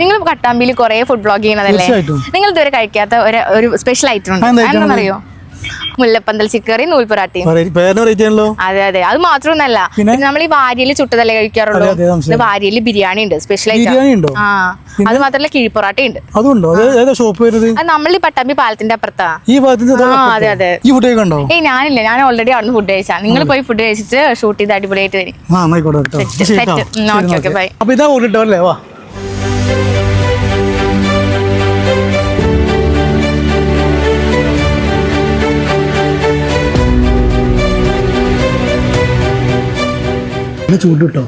നിങ്ങൾ കട്ടാമ്പിയിൽ കുറെ food blog ചെയ്യണതല്ലേ നിങ്ങൾ ഇതുവരെ കഴിക്കാത്ത ഒരു സ്പെഷ്യൽ ഐറ്റം ഉണ്ട്. എന്താണെന്നറിയോ മുല്ലപ്പന്തൽ ചിക്കറി നൂൽപ്പൊറാട്ടി അതെ അതെ. അത് മാത്രമൊന്നല്ല പിന്നെ? നമ്മൾ ഈ വാരിയൽ ചുട്ടതല്ലേ കഴിക്കാറുള്ളൂ? വാരിയൽ ബിരിയാണി ഉണ്ട് സ്പെഷ്യൽ ഉണ്ടോ? ആ. അത് മാത്രല്ല കിഴിപ്പൊറാട്ട ഉണ്ട്. അതുണ്ടോ? അത് നമ്മൾ ഈ പട്ടാമ്പി പാലത്തിന്റെ അപ്പുറത്താ. അതെ അതെ. ഏയ് ഞാനില്ല. ഞാൻ ഓൾറെഡി അവിടെ ഫുഡ് കഴിച്ചാ. നിങ്ങൾ പോയി ഫുഡ് കഴിച്ചിട്ട് ഷൂട്ട് ചെയ്ത് അടിപൊളിയായിട്ട് വരും. Okay bye okay. bye. അപ്പൊ ഇതാ ഓടിട്ടോ അല്ലേ വാ. നല്ല ചൂട് കിട്ടോ.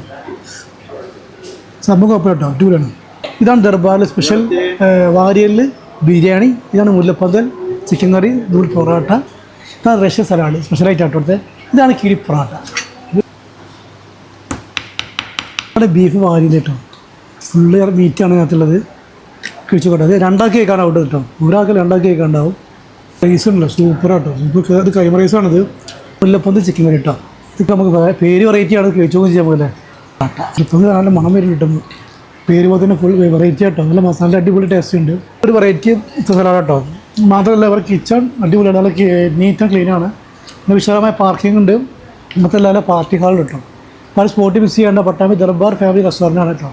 സംഭവം കുഴപ്പമില്ല കേട്ടോ അടിപൊളിയാണ്. ഇതാണ് ദർബാറിലെ സ്പെഷ്യൽ വാരിയലിൽ ബിരിയാണി. ഇതാണ് മുല്ലപ്പന്തൽ ചിക്കൻ കറി നൂൽ പൊറോട്ട. ഇതാണ് റഷ്യൻ സലാഡ് സ്പെഷ്യലായിട്ട് അവിടുത്തെ ഇതാണ് കിഴി പൊറോട്ട. ബീഫ് വാരി കേട്ടോ. ഫുള്ള് മീറ്റാണ് ഇതിനകത്തുള്ളത് കിഴിച്ചു കേട്ടോ അത് രണ്ടാക്കി കേൾക്കാൻ അവിടെ കേട്ടോ. ഒരാൾക്ക് രണ്ടാക്കി കേൾക്കാൻ ഉണ്ടാവും. റൈസ് ഉണ്ടല്ലോ സൂപ്പർ കേട്ടോ. സൂപ്പർ അത് കൈമ റൈസാണിത് മുല്ലപ്പന്ത് ചിക്കൻ കറി കേട്ടോ ഇതൊക്കെ നമുക്ക് പേര് വെറൈറ്റി ആണ് കഴിച്ചോന്ന് ചെയ്യാൻ പോലെ. ഇപ്പം നല്ല മണം വരും കിട്ടും. പേര് പോലെ തന്നെ ഫുൾ വെറൈറ്റി കേട്ടോ നല്ല മസാല അടിപൊളി ടേസ്റ്റ് ഉണ്ട്. ഒരു വെറൈറ്റി സലാഡ് കേട്ടോ മാത്രമല്ല അവരുടെ കിച്ചൺ അടിപൊളിയാണ് നല്ല നീറ്റ് ആൻഡ് ക്ലീൻ ആണ്. പിന്നെ വിശാലമായ പാർക്കിംഗ് ഉണ്ട്. മറ്റല്ല പാർട്ടി ഹാളിൽ കിട്ടും. പല സ്പോട്ട് മിസ് ചെയ്യേണ്ട പട്ടാമ്പി ദർബാർ ഫാമിലി റെസ്റ്റോറന്റ് ആണ് കേട്ടോ.